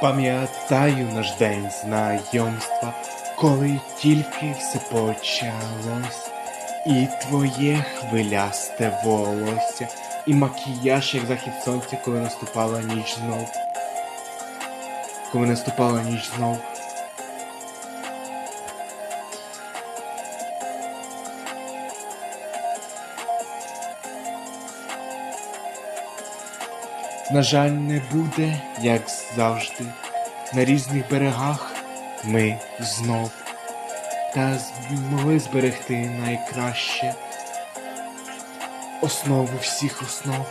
Пам'ятаю наш день знайомства, коли тільки все почалось, і твоє хвилясте волосся, і макіяж, як захід сонця, коли наступала ніч знов. Коли наступала ніч знов. На жаль, не буде, як завжди, на різних берегах ми знов та змогли зберегти найкраще основу всіх основ.